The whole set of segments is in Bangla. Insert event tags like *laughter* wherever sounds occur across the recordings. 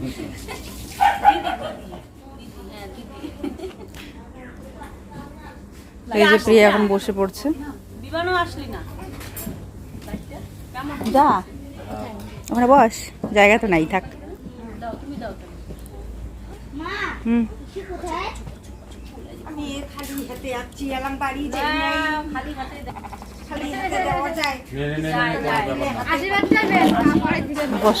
এই যে প্রিয়া এখন বসে পড়ছে যা ওখানে বস জায়গা তো নাই থাক দাও তুমি দাও হুম আমি খালি হাতে যাচ্ছি এলাম বাড়ি যাই হ্যাঁ, খালি হাতে খালি হাতে যাওয়া যায় যায়, যায়। বস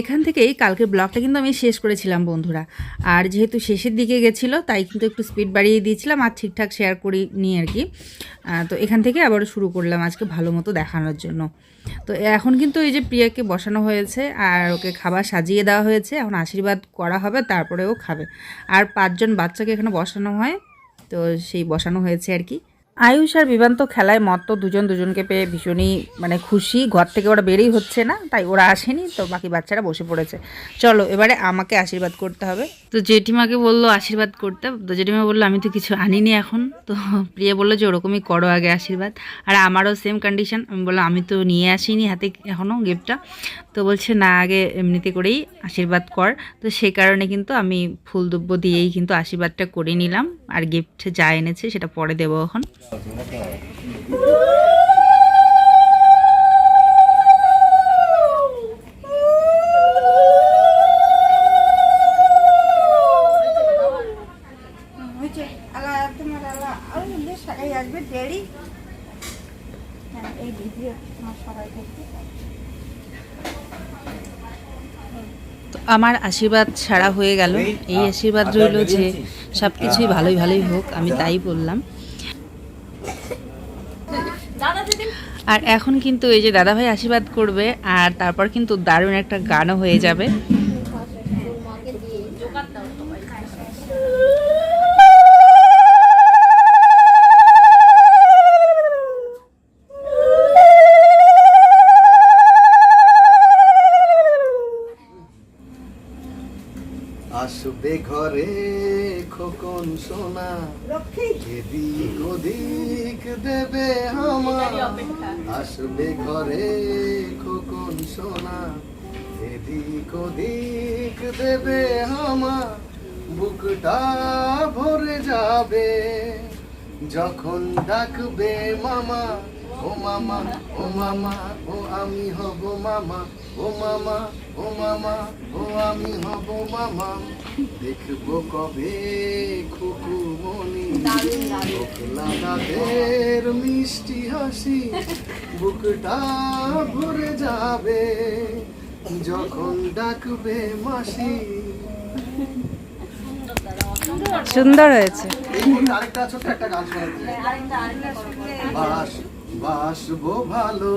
এখান থেকেই কালকের ব্লগটা কিন্তু আমি শেষ করেছিলাম, বন্ধুরা। আর যেহেতু শেষের দিকে গেছিল, তাই কিন্তু একটু স্পিড বাড়িয়ে দিয়েছিলাম আর ঠিকঠাক শেয়ার করি নি আর কি। তো এখান থেকে আবারও শুরু করলাম আজকে ভালো মতো দেখানোর জন্য। তো এখন কিন্তু এই যে প্রিয়াকে বসানো হয়েছে, আর ওকে খাবার সাজিয়ে দেওয়া হয়েছে, এখন আশীর্বাদ করা হবে, তারপরে ও খাবে। আর পাঁচজন বাচ্চাকে এখানে বসানো হয়, তো সেই বসানো হয়েছে আর কি। আয়ুষ আর বিবান্ত খেলায় মত্ত দুজন দুজনকে পেয়ে ভীষণই মানে খুশি। ঘর থেকে ওরা বেরেই হচ্ছে না, তাই ওরা আসেনি, তো বাকি বাচ্চারা বসে পড়েছে। চলো, এবারে আমাকে আশীর্বাদ করতে হবে। তো জেঠিমাকে বলল আশীর্বাদ করতে, তো জেঠিমা বলল, আমি তো কিছু আনিনি এখন। তো প্রিয়া বলল যে, ওরকমই করো আগে আশীর্বাদ। আর আমারও সেম কন্ডিশন আমি বললাম, আমি তো নিয়ে আসিনি হাতে এখনও গিফটটা। তো বলছে, না, আগে এমনিতে করেই আশীর্বাদ কর। তো সে কারণে কিন্তু আমি ফুল দুব্য দিয়েই কিন্তু আশীর্বাদটা করে নিলাম। আর গিফট যা এনেছে সেটা পরে দেবো এখন। আমার আশীর্বাদ ছাড়া হয়ে গেল। এই আশীর্বাদ রইল যে সব কিছুই ভালোই ভালোই হোক, আমি তাই বললাম। আর এখন কিন্তু এই যে দাদাভাই আশীর্বাদ করবে আর তারপর কিন্তু দারুণ একটা গানও হয়ে যাবে। আসবে ঘরে খোকন সোনা। ঘরে খোকন সোনা, এদিক ওদিক দেবে আমার, বুকটা ভরে যাবে। যখন ডাকবে মামা, ও মামা ও মামা, ও আমি হব মামা। ও মামা ও মামা ও আমি হব মামা। দেখব কবে খুকু মনি দাদের মিষ্টি হাসি বুকটা ভরে যাবে। যখন ডাকবে মাসি। সুন্দর হয়েছে। আরেকটা ছোট্ট একটা গান শোনাচ্ছি বাসবো ভালো,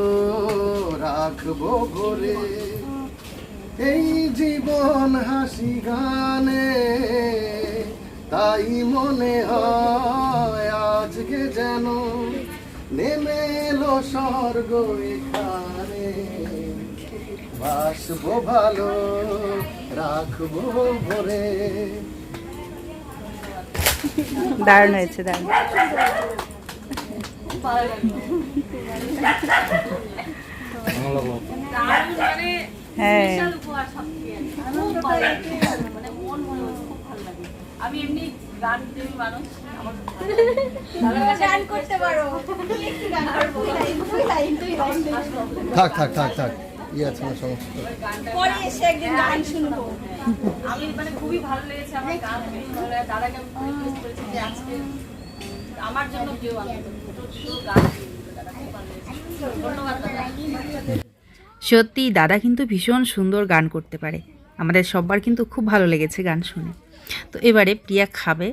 রাখব ভরে। এই জীবন হাসি গানে, তাই মনে হয় আজকে যেন নেমে এলো স্বর্গ এখানে। বাসবো ভালো, রাখব ভরে। দারুণ হয়েছে, দারুণ। হ্যাঁ মানে মন মনে আমি এমনি গান প্রেমী মানুষ আমার খুব ভালো লাগে। গান করতে পারো কি গান করব তুই লাইন তুই লাইন থাক থাক থাক থাক। ই আছে না সমস্যা। পরে এসে একদিন গান শুনব। আমি মানে খুবই ভালো লেগেছে আমার গান দাদাকে আমি করেছি যে আজকে আমার জন্য কেউ আমি সত্যি, দাদা কিন্তু ভীষণ সুন্দর গান করতে পারে। আমাদের সব্বার কিন্তু খুব ভালো লেগেছে গান শুনে। তো এবারে প্রিয়া খাবে।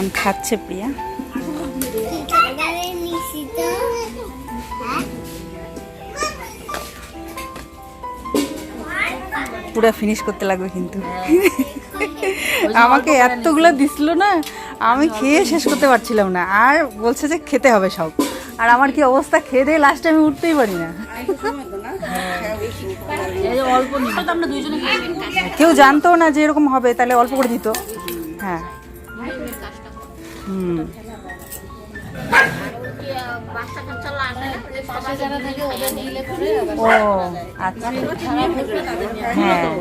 এখন খাচ্ছে প্রিয়া। পুরো ফিনিশ করতে লাগবে কিন্তু। আমাকে এতগুলো দিছিল না, আমি খেয়ে শেষ করতে পারছিলাম না। আর বলছে যে খেতে হবে সব। আর আমার কি অবস্থা? খেয়ে দিয়ে লাস্টে আমি উঠতেই পারি না। কেউ জানতো না যে এরকম হবে, তাহলে অল্প করে দিত। হ্যাঁ।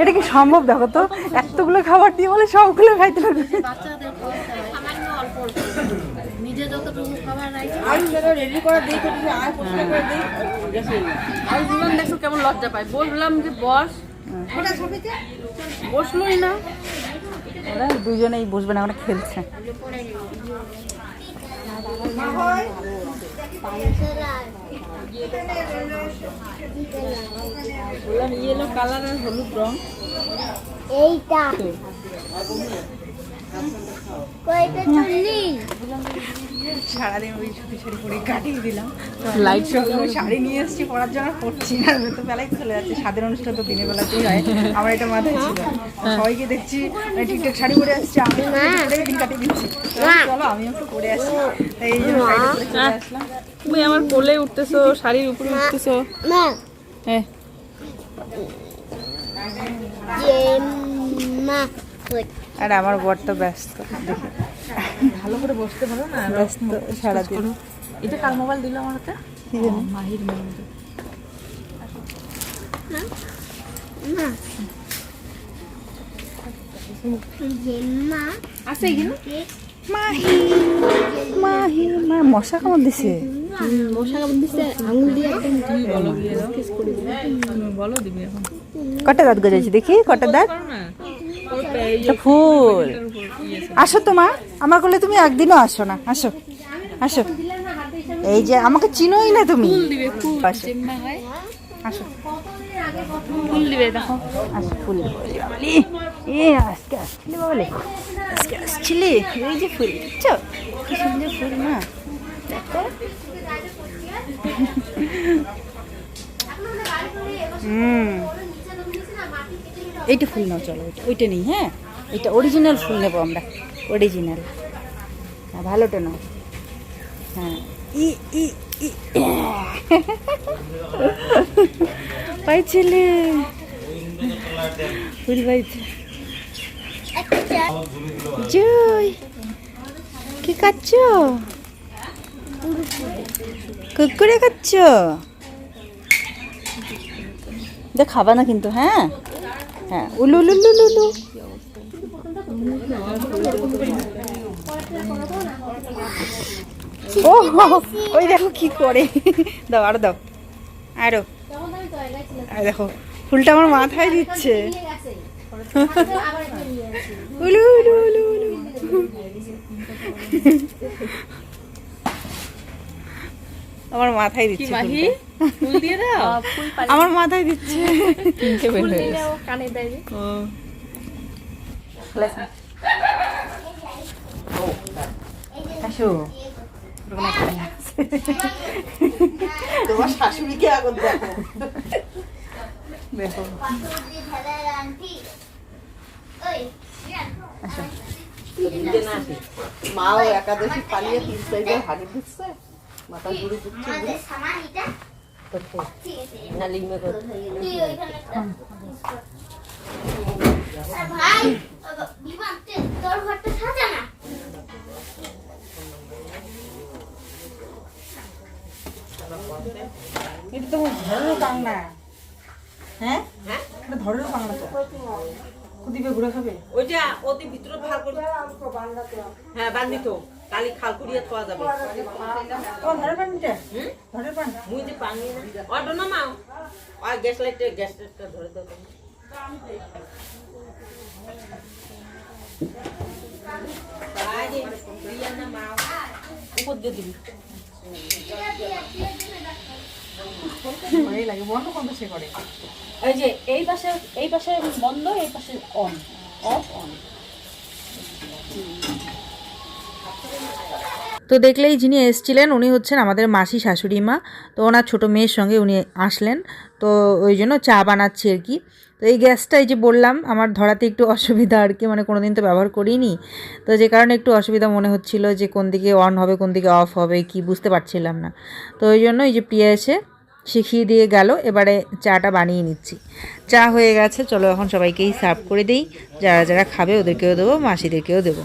এটা কি সম্ভব? দেখো তো এতগুলো খাবার দিয়ে বলে সবগুলো খাইতে লাগবে বাচ্চাদের খাওয়াতে সামান্য অল্প অল্প নিজে যতটুকু খাবার আমি যেটা রেডি করে দিই তো পরিষ্কার করে দিই। আর বললাম দেখো কেমন লজ্জা পায়। বললাম যে বস বসলোই না। ওরা দুজনেই বসবে না ওরা খেলছে। হয় ইয়েলো কালার আর হলুদ রং। এইটা। সারাদিন ওই কাটিয়ে দিলাম। লাইট শাড়ি নিয়ে এসেছি পরার জন্য পড়ছি না তো বেলায় চলে যাচ্ছে স্বাদের অনুষ্ঠান তো দিনের বেলাতেই হয় আমার এটা মাথায় ছিল। সবাইকে দেখছি মানে ঠিকঠাক শাড়ি পরে আসছে আমি দিন কাটিয়ে দিচ্ছি। তো চলো আমি একটু করে আসি তাই এই জন্য আসলাম। তুমি আমার কোলে উঠতেছো শাড়ির উপরে উঠতেছো। হ্যাঁ। মা আর আমার বর তো ব্যস্ত দেখে। ভালো করে বসতে পারো না ব্যস্ত সারাদিন। এটা কার মোবাইল দিল আমার হাতে? কি জানি। মাহির মা আছে এখানে? মাহি মাহি মা মশা কামড় দিছে? মশা কামড় দিচ্ছে আঙুল দিয়ে একদম তুমি বলো দিয়ে দাও কিস করে। দিবে তুমি বলো দিবি এখন। কটা দাঁত গজাইছে দেখি কটা দাঁত? এটা ফুল। আসো তো মা। আমার কোলে তুমি একদিনও আসো না। আসো আসো। এই যে আমাকে চিনোই না তুমি। আসো। ফুল দিবে দেখো। আসো ফুল এ আজকে আসছিলে বাবলি। আজকে আসছিলে। এই যে ফুল বুঝছ কি সুন্দর ফুল না দেখো। হুম। এইটা ফুল নাও, চলো ওইটা। নেই হ্যাঁ? এটা অরিজিনাল ফুল নেব আমরা অরিজিনাল হ্যাঁ ভালোটা নাও। হ্যাঁ ই ই ই। পাইছিলে ফুল পাইছে জয়। কি খাচ্ছ? কুকুরে দেখ, খাবা না কিন্তু হ্যাঁ? হ্যাঁ উলু উলু ও ওই দেখো কি করে। দাও, আরও দাও। আরও। আর দেখো, ফুলটা আমার মাথায় দিচ্ছে। উলু উলু উলু উলু আমার মাথায় দিচ্ছে মাহি? ফুল দিয়ে দাও? ফুল আমার মাথায় দিচ্ছে। বের হয়ে গেছে। কানে দেয় আসো। তোমার শাশুড়িকে এখন দেখো। দেখো মাও একাদশী পালিয়ে তিন চারবার হাড়ি দিচ্ছে। মাথা ঘুরে দিচ্ছে ভাই বিমান তোর ঘরটা সাজা না? এটা তো ধরেরও পাংনা হ্যাঁ? এটা তো। কুদিবে ঘুরে খাবে? ওইটা অতি ভিতরে ভালো করে হ্যাঁ বান্ধিত কালি খাল করিয়া থোয়া যাবে। মুই যে পানি না। অটো না মাও আর গ্যাস লাইটে গ্যাস লাইটটা ধরে দাও। উপর দিয়ে দিবি। লাগে বন্ধ বন্ধ সে করে এই যে এই পাশে এই পাশে বন্ধ এই পাশে অন। Of on. তো দেখলেই যিনি এসছিলেন, উনি হচ্ছেন আমাদের মাসি শাশুড়ি মা। তো ওনার ছোটো মেয়ের সঙ্গে উনি আসলেন। তো ওই জন্য চা বানাচ্ছি আর কি। তো এই গ্যাসটা এই যে বললাম, আমার ধরাতে একটু অসুবিধা আর কি মানে কোনো দিন তো ব্যবহার করিনি। তো যে কারণে একটু অসুবিধা মনে হচ্ছিল যে কোন দিকে অন হবে, কোন দিকে অফ হবে, কি বুঝতে পারছিলাম না। তো ওই জন্য এই যে প্রিয়া এসে শিখিয়ে দিয়ে গেল, এবারে চাটা বানিয়ে নিচ্ছি। চা হয়ে গেছে, চলো এখন সবাইকেই সার্ভ করে দিই। যারা যারা খাবে ওদেরকেও দেবো, মাসিদেরকেও দেবো।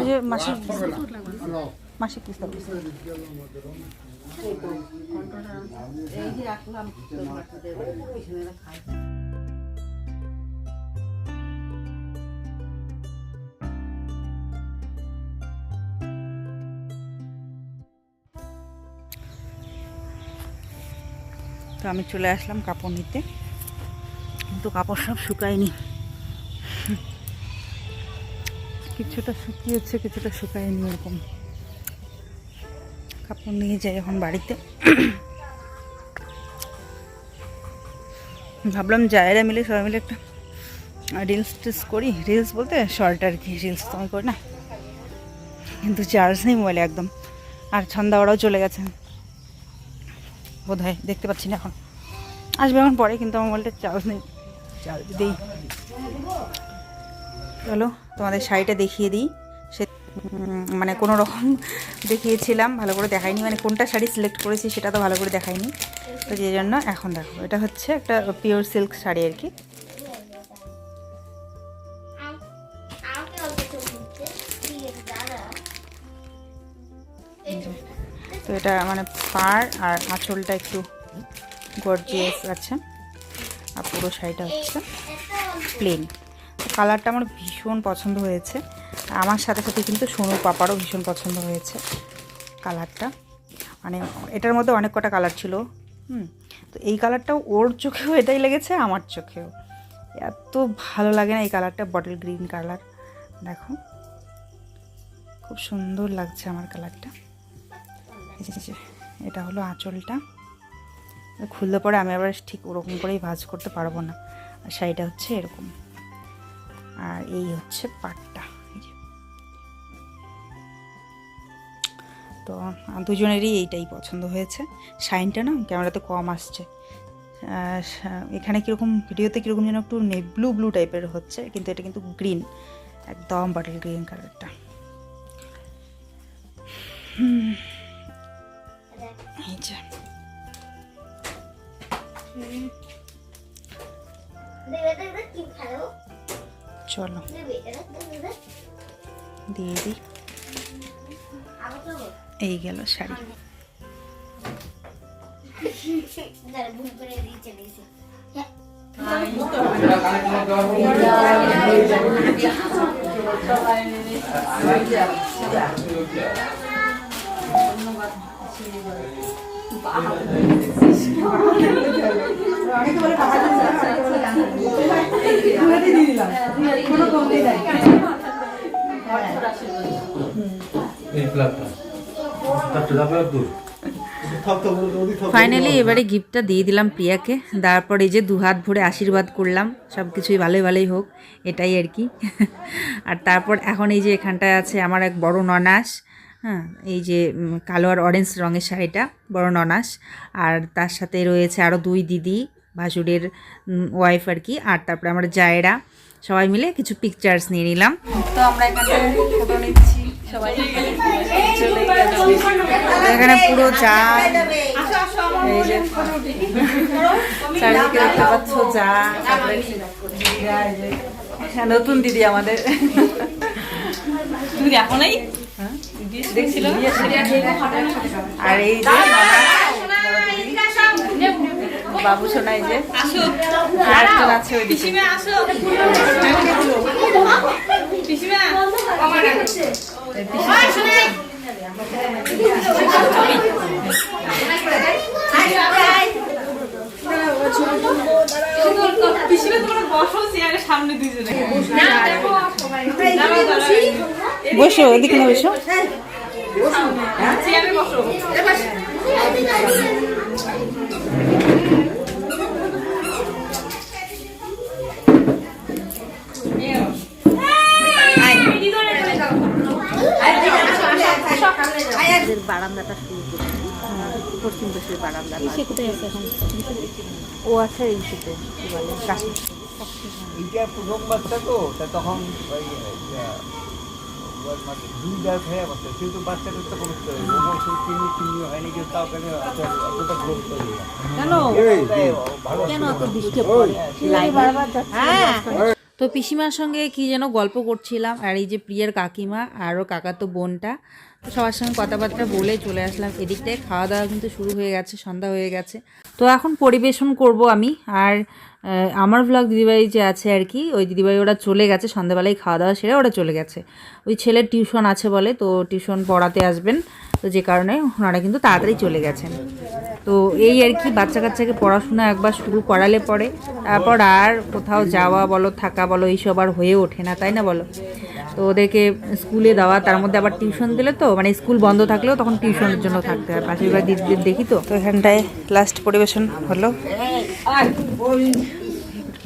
এই যে মাসি মাসি তো আমি চলে আসলাম কাপড় নিতে। কিন্তু কাপড় সব শুকায়নি। কিছুটা শুকিয়েছে, কিছুটা শুকায়নি এরকম। কাপড় নিয়ে যাই এখন বাড়িতে। ভাবলাম জায়রা মিলে সবাই মিলে একটা রিলস টিলস করি। রিলস বলতে শর্ট আর কি রিলস তো আমি করি না। কিন্তু চার্জ নেই মোবাইলে একদম। আর ছন্দা ওরাও চলে গেছে। বোধ হয় দেখতে পাচ্ছি না এখন। আসবে এখন পরে, কিন্তু আমার মোবাইলটা চার্জ নেই। চার্জ দিই। চলো তোমাদের শাড়িটা দেখিয়ে দিই। সে মানে কোনো রকম দেখিয়েছিলাম, ভালো করে দেখাইনি। মানে কোনটা শাড়ি সিলেক্ট করেছি সেটা তো ভালো করে দেখাইনি। তো যে জন্য এখন দেখো, এটা হচ্ছে একটা পিওর সিল্ক শাড়ি আর কি। তো এটা মানে পার আর আঁচলটা একটু গর্জিয়াস আছে। আর পুরো শাড়িটা হচ্ছে প্লেন কালারটা আমার ভীষণ পছন্দ হয়েছে। আমার সাথে সাথে কিন্তু সোনু পাপারও ভীষণ পছন্দ হয়েছে কালারটা। মানে এটার মধ্যে অনেক কটা কালার ছিল। হুম, তো এই কালারটাও ওর চোখেও এটাই লেগেছে, আমার চোখেও। এত ভালো লাগে না এই কালারটা, বটল গ্রিন কালার। দেখো, খুব সুন্দর লাগছে আমার কালারটা। এটা হলো আঁচলটা। খুললে পরে আমি আবার ঠিক ওরকম করেই ভাজ করতে পারব না। আর শাড়িটা হচ্ছে এরকম। আর এই হচ্ছে পাটটা। তো দুজনেরই এইটাই পছন্দ হয়েছে। শাইনটা না, ক্যামেরাতে কম আসছে। এখানে কীরকম, ভিডিওতে কীরকম যেন একটু ব্লু ব্লু টাইপের হচ্ছে, কিন্তু এটা কিন্তু গ্রিন একদম বাটল গ্রিন কালারটা এই যে। চলো। দিয়ে দিই। এই গেল শাড়ি। দাঁড়া ফাইনালি এবারে গিফটটা দিয়ে দিলাম প্রিয়াকে। তারপর যে দু হাত ভরে আশীর্বাদ করলাম। সব কিছুই ভালোই ভালোই হোক, এটাই আর কি। আর তারপর এখন এই যে এখানটায় আছে আমার এক বড় ননাস। হ্যাঁ এই যে কালো আর অরেঞ্জ রঙের শাড়িটা, বড় ননাস। আর তার সাথে রয়েছে আরও দুই দিদি। ভাসুরের ওয়াইফ আর কি। আর তারপরে আমার জায়েরা সবাই মিলে কিছু পিকচার্স নিয়ে নিলাম। তো আমরা এখানে ফটো নিচ্ছি সবাই। এখানে পুরো এই যে চারিদিকে দেখতে পাচ্ছ যে। হ্যাঁ, নতুন দিদি আমাদের। তুমি দেখো নাই? দেখছিল। আর এই যে বাবু সোনা এই যে আছে বসো ওইদিকে না বসো বসো। বারান্দাটা শুরু করছি। পশ্চিম পাশের বারান্দাটা। ও আছে এই শীতে কি বলে কাশ্মীর প্রথম বাচ্চা তো তা তখন ওই আহ, ওর দুই দাঁত গেছে। কিন্তু বাচ্চাটা তো কোনো ওষুধ কিনি কিনি হয়নি কিন্তু তাও কেন অতটা গ্রোথ তৈরি কেন? কেন তো পিসিমার সঙ্গে কি যেন গল্প করছিলাম আর এই যে প্রিয়ার কাকিমা আরও কাকা তো বোনটা সবার সঙ্গে কথাবার্তা বলে চলে আসলাম। এদিকটায় খাওয়া দাওয়া কিন্তু শুরু হয়ে গেছে, সন্ধ্যা হয়ে গেছে। তো এখন পরিবেশন করব আমি। আর আমার ভ্লগ দিদিভাই যে আছে আর কি, ওই দিদিভাই ওরা চলে গেছে, সন্ধ্যাবেলায় খাওয়া দাওয়া সেরে ওরা চলে গেছে। ওই ছেলের টিউশন আছে বলে, তো টিউশন পড়াতে আসবেন। তো যে কারণে ওনারা কিন্তু তাড়াতাড়ি চলে গেছেন। তো এই আর কি বাচ্চা কাচ্চাকে পড়াশোনা একবার শুরু করালে পরে। তারপর আর কোথাও যাওয়া বলো, থাকা বলো, এইসব আর হয়ে ওঠে না, তাই না বলো? তো ওদেরকে স্কুলে দেওয়া তার মধ্যে আবার টিউশন দিলে তো মানে স্কুল বন্ধ থাকলেও তখন টিউশনের জন্য থাকতে হয়। পাশের বাড়ি দিদিদের দেখি তো। তো এখানটায় লাস্ট পরিবেশন হলো।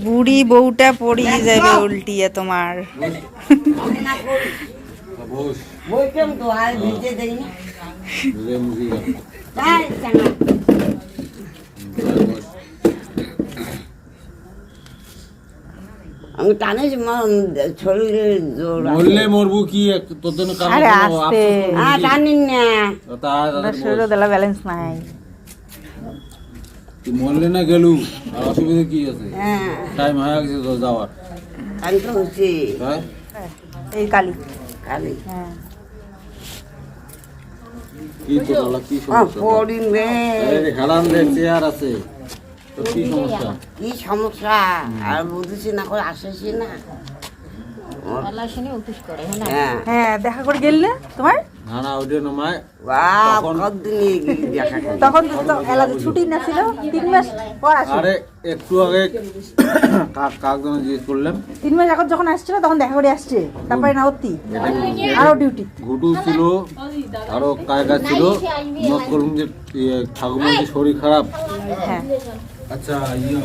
বুড়ি বউটা পড়িয়ে যাবে উল্টিয়ে তোমার। *laughs* ভিজে দেয়নি তাই কেন আমি টানে শরীরে জোর আছে। মরবো কি? তোর জন্য আরে আস্তে। হ্যাঁ কি? টানিন না। তা তাদের শরীরে দিলা ব্যালেন্স নাই। তুই মরলে না গেলু। আর অসুবিধা কি আছে? হ্যাঁ। টাইম হয়ে গেছে তো যাওয়ার। আমি তো হচ্ছি। তাই এই কালি। কালি। হ্যাঁ। কি তো বলা কি হ্যাঁ সমস্যা? এই হেলান দে চেয়ার আছে। কি সমস্যা? কি সমস্যা? আর বুঝেছি না করে আসেছি না। হ্যাঁ হ্যাঁ। দেখা করে গেলে তোমার? না না ওইটা নমায়। তখন- দেখা করি। তখন তো এলাকা ছুটি না ছিল? তিন মাস পর আরে একটু আগে জিজ্ঞেস করলাম। তিন মাস এখন যখন আসছিল তখন দেখা করে আসছে। তারপরে না অতি। আরও ডিউটি ঘুটু ছিল আরও কায়গা ছিল? যে ইয়ে, ঠাকুমার যে শরীর খারাপ। হ্যাঁ। আচ্ছা ইয়ে?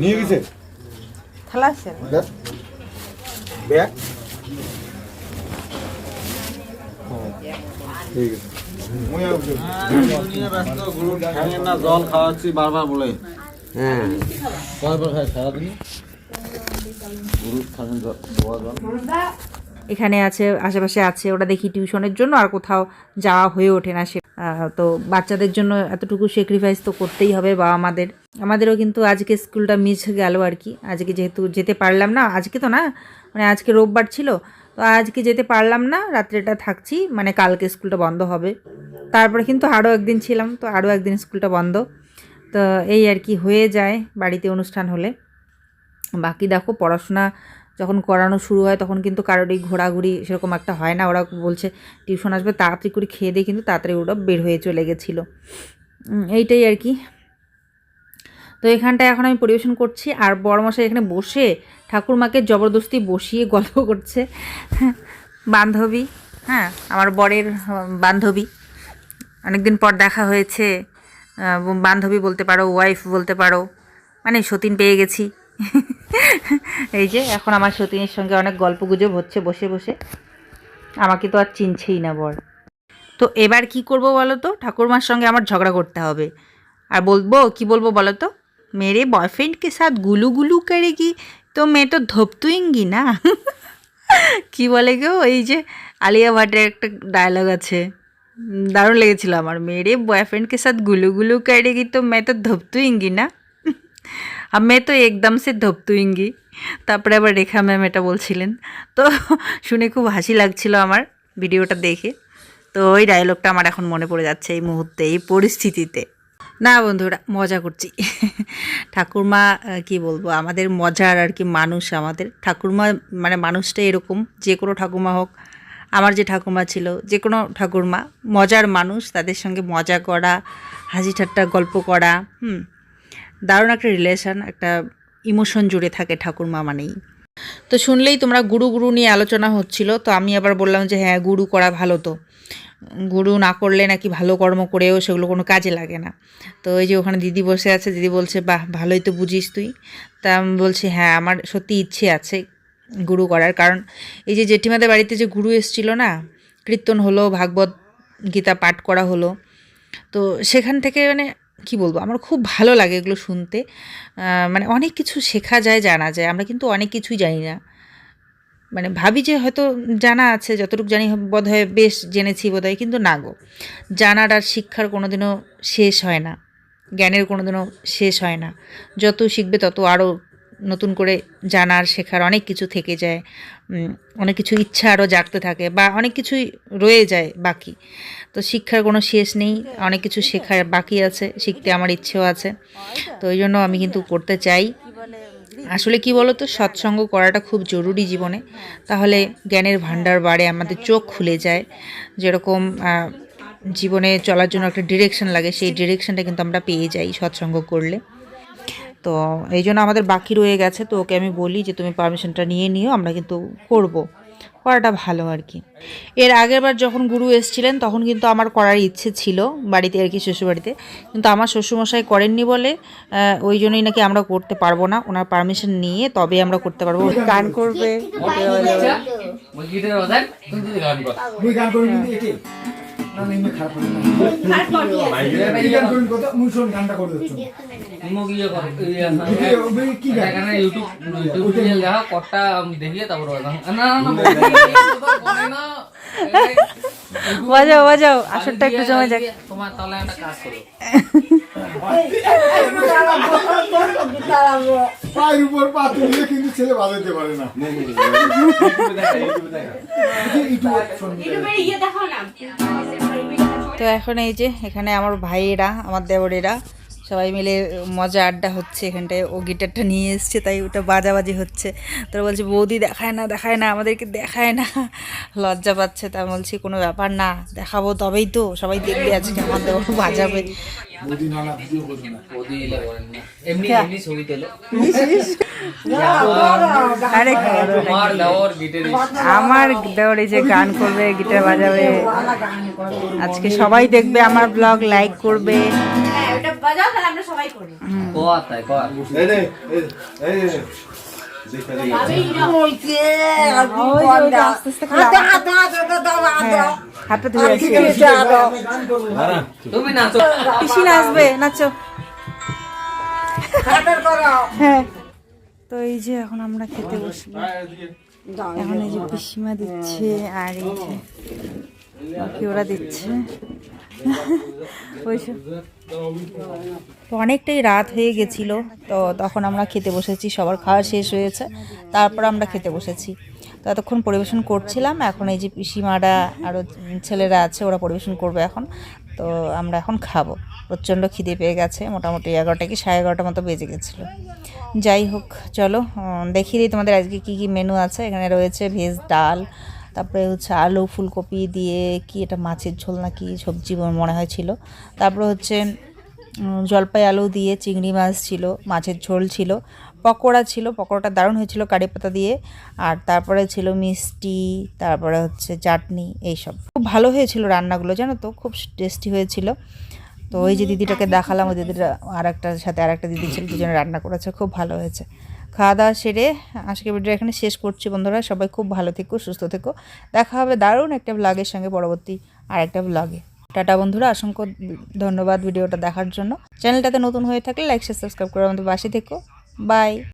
নিয়ে গেছে? খেলা আছে। ব্যাগ? ঠিক আছে। না জল খাওয়াচ্ছি বারবার বলে। হ্যাঁ। কয়বার খায়? সারাদিন? জল ধোয়া জল। এখানে আছে, আশেপাশে আছে, ওরা দেখি টিউশনের জন্য আর কোথাও যাওয়া হয়ে ওঠে না সে তো বাচ্চাদের জন্য এতটুকু স্যাক্রিফাইস তো করতেই হবে বাবা আমাদের আমাদেরও কিন্তু আজকে স্কুলটা মিস গেল আর কি। আজকে যেহেতু যেতে পারলাম না, আজকে তো না মানে আজকে রোববার ছিল, তো আজকে যেতে পারলাম না, রাত্রেটা থাকছি মানে কালকে স্কুলটা বন্ধ হবে। তারপরে কিন্তু আরও একদিন ছিলাম, তো আরও একদিন স্কুলটা বন্ধ। তো এই আর কি হয়ে যায়, বাড়িতে অনুষ্ঠান হলে। বাকি দেখো, পড়াশোনা যখন করানো শুরু হয় তখন কিন্তু কারোরই ঘোরাঘুরি সেরকম একটা হয় না। ওরা বলছে, টিউশন আসবে, তাড়াতাড়ি করে খেয়ে দিয়ে কিন্তু তাড়াতাড়ি ওরা বের হয়ে চলে গেছিল। এইটাই আর কি। তো এখানটায় এখন আমি পরিবেশন করছি। আর বড়মশাই এখানে বসে ঠাকুরমাকে জবরদস্তি বসিয়ে গল্প করছে। বান্ধবী হ্যাঁ আমার বরের বান্ধবী। অনেকদিন পর দেখা হয়েছে। বান্ধবী বলতে পারো ওয়াইফ বলতে পারো। মানে সতীন পেয়ে গেছি। *laughs* এই যে, এখন আমার সতীনের সঙ্গে অনেক গল্প গুজব হচ্ছে, বসে বসে। আমাকে তো আর চিনছেই না, বর। তো এবার কি করব বলো তো? ঠাকুরমার সঙ্গে আমার ঝগড়া করতে হবে। আর বলব, কি বলব বলো তো? মেরে বয়ফ্রেন্ডকে সাথ গুলু গুলু করেগি তো মেয়ে তো ধপতুইঙ্গি না? *laughs* কি বলে গো? এই যে, আলিয়া ভাটের একটা ডায়লগ আছে। দারুণ লেগেছিল আমার। মেরে বয়ফ্রেন্ডকে সাথ গুলু গুলু করেগি তো মেয়ে তো ধপতুইঙ্গি না? *laughs* আর মেয়ে তো একদম সে ধপতুইঙ্গি তারপরে আবার রেখা ম্যাম এটা বলছিলেন তো শুনে খুব হাসি লাগছিল আমার ভিডিওটা দেখে তো ওই ডায়লগটা আমার এখন মনে পড়ে যাচ্ছে এই মুহূর্তে এই পরিস্থিতিতে না বন্ধুরা মজা করছি ঠাকুরমা কি বলব আমাদের মজার আর কি মানুষ আমাদের ঠাকুরমা মানে মানুষটা এরকম যে কোনো ঠাকুমা হোক আমার যে ঠাকুমা ছিল যে কোনো ঠাকুরমা মজার মানুষ তাদের সঙ্গে মজা করা হাসি ঠাট্টা গল্প করা হুম দারুণ একটা রিলেশন একটা ইমোশন জুড়ে থাকে ঠাকুরমা মানেই। তো শুনলেই তোমরা গুরু গুরু নিয়ে আলোচনা হচ্ছিল, তো আমি আবার বললাম যে হ্যাঁ গুরু করা ভালো তো। গুরু না করলে নাকি ভালো কর্ম করেও সেগুলো কোনো কাজে লাগে না। তো এই যে ওখানে দিদি বসে আছে, দিদি বলছে, বাহ, ভালোই তো বুঝিস তুই। তা আমি বলছি হ্যাঁ আমার সত্যি ইচ্ছে আছে গুরু করার। কারণ এই যে জেঠিমাদের বাড়িতে যে গুরু এসেছিল না, কীর্তন হলো, ভাগবত গীতা পাঠ করা হলো, তো সেখান থেকে মানে কি বলব? আমার খুব ভালো লাগে এগুলো শুনতে। মানে অনেক কিছু শেখা যায়, জানা যায়। আমরা কিন্তু অনেক কিছুই জানি না। মানে ভাবি যে হয়তো জানা আছে, যতটুকু জানি বোধ হয় বেশ জেনেছি বোধ হয় কিন্তু না গো। জানার আর শিক্ষার কোনোদিনও শেষ হয় না। জ্ঞানের কোনোদিনও শেষ হয় না। যত শিখবে তত আরও নতুন করে জানার, শেখার অনেক কিছু থেকে যায়। অনেক কিছু ইচ্ছা আরও জাগতে থাকে বা অনেক কিছুই রয়ে যায় বাকি। তো শিক্ষার কোনো শেষ নেই, অনেক কিছু শেখার বাকি আছে, শিখতে আমার ইচ্ছেও আছে। তো ওই জন্য আমি কিন্তু করতে চাই। আসলে কি বলো তো সৎসঙ্গ করাটা খুব জরুরি জীবনে। তাহলে জ্ঞানের ভাণ্ডার বাড়ে, আমাদের চোখ খুলে যায়। যেরকম জীবনে চলার জন্য একটা ডিরেকশন লাগে, সেই ডিরেকশনটা কিন্তু আমরা পেয়ে যাই সৎসঙ্গ করলে। তো এই জন্য আমাদের বাকি রয়ে গেছে তো ওকে আমি বলি যে তুমি পারমিশনটা নিয়ে নিও আমরা কিন্তু করব। করাটা ভালো আর কি। এর আগের বার যখন গুরু এসেছিলেন তখন কিন্তু আমার করার ইচ্ছে ছিল বাড়িতে আর কি শ্বশুরবাড়িতে। কিন্তু আমার শ্বশুরমশাই করেননি বলে ওই জন্যই নাকি আমরা করতে পারব না। ওনার পারমিশন নিয়ে তবে আমরা করতে পারব। গান করবে। কটা দেখিয়ে তারপর না না না বাজাও বাজাও আসরটা একটু জমে যাক তোমার তলায় একটা কাজ করো পায়ের উপর পা তুললে কিন্তু ছেলে বাজাতে পারে না তো এখন এই যে এখানে আমার ভাইয়েরা আমার দেওরেরা সবাই মিলে মজা আড্ডা হচ্ছে এখানটায় ও গিটারটা নিয়ে এসছে তাই ওটা বাজাবাজি হচ্ছে। তোরা বলছে বৌদি দেখায় না দেখায় না আমাদেরকে দেখায় না। লজ্জা পাচ্ছে তা বলছি কোনো ব্যাপার না দেখাবো তবেই তো সবাই দেখবে আজকে আমার দেওর বাজাবে দেওয়ার আমার দেওর এই যে গান করবে গিটার বাজাবে। আজকে সবাই দেখবে আমার ব্লগ লাইক করবে। কোয়া তাই কোয়া এই রে এই এই রে নাচো হ্যাঁ তো এই যে এখন আমরা খেতে বসবো। এখন এই যে পিসিমা দিচ্ছে আর এই যে বাকি ওরা দিচ্ছে। অনেকটাই রাত হয়ে গেছিল, তো তখন আমরা খেতে বসেছি, সবার খাওয়া শেষ হয়েছে, তারপর আমরা খেতে বসেছি। তো এতক্ষণ পরিবেশন করছিলাম, এখন এই যে পিসিমারা আরও ছেলেরা আছে, ওরা পরিবেশন করবে এখন। তো আমরা এখন খাব। প্রচণ্ড খিদে পেয়ে গেছে, মোটামুটি এগারোটা কি সাড়ে এগারোটার মতো বেজে গেছিল। যাই হোক, চলো দেখিয়ে দিই তোমাদের আজকে কী কী মেনু আছে। এখানে রয়েছে ভেজ ডাল তারপরে হচ্ছে আলু ফুলকপি দিয়ে কি এটা মাছের ঝোল না কি সবজি মনে হয় ছিল। তারপরে হচ্ছে জলপাই আলু দিয়ে চিংড়ি মাছ ছিল মাছের ঝোল ছিল পকোড়া ছিল পকোড়াটা দারুণ হয়েছিল কারি পাতা দিয়ে। আর তারপরে ছিল মিষ্টি তারপরে হচ্ছে চাটনি এইসব। খুব ভালো হয়েছিল রান্নাগুলো জানো তো? খুব টেস্টি হয়েছিল। তো ওই যে দিদিটাকে দেখালাম ওই দিদিটা আর একটার সাথে আর একটা দিদি ছিল দুজনে রান্না করেছে খুব ভালো হয়েছে। খাওয়া দাওয়া সেরে আজকে ভিডিও এখানে শেষ করছি বন্ধুরা। সবাই খুব ভালো থেকো, সুস্থ থেকো। দেখা হবে দারুণ একটা ব্লগের সঙ্গে পরবর্তী আর একটা ব্লগে টাটা বন্ধুরা, অসংখ্য ধন্যবাদ ভিডিওটা দেখার জন্য। চ্যানেলটাতে নতুন হয়ে থাকলে লাইক সাবস্ক্রাইব করে আমাদের বাসে থেকো। বাই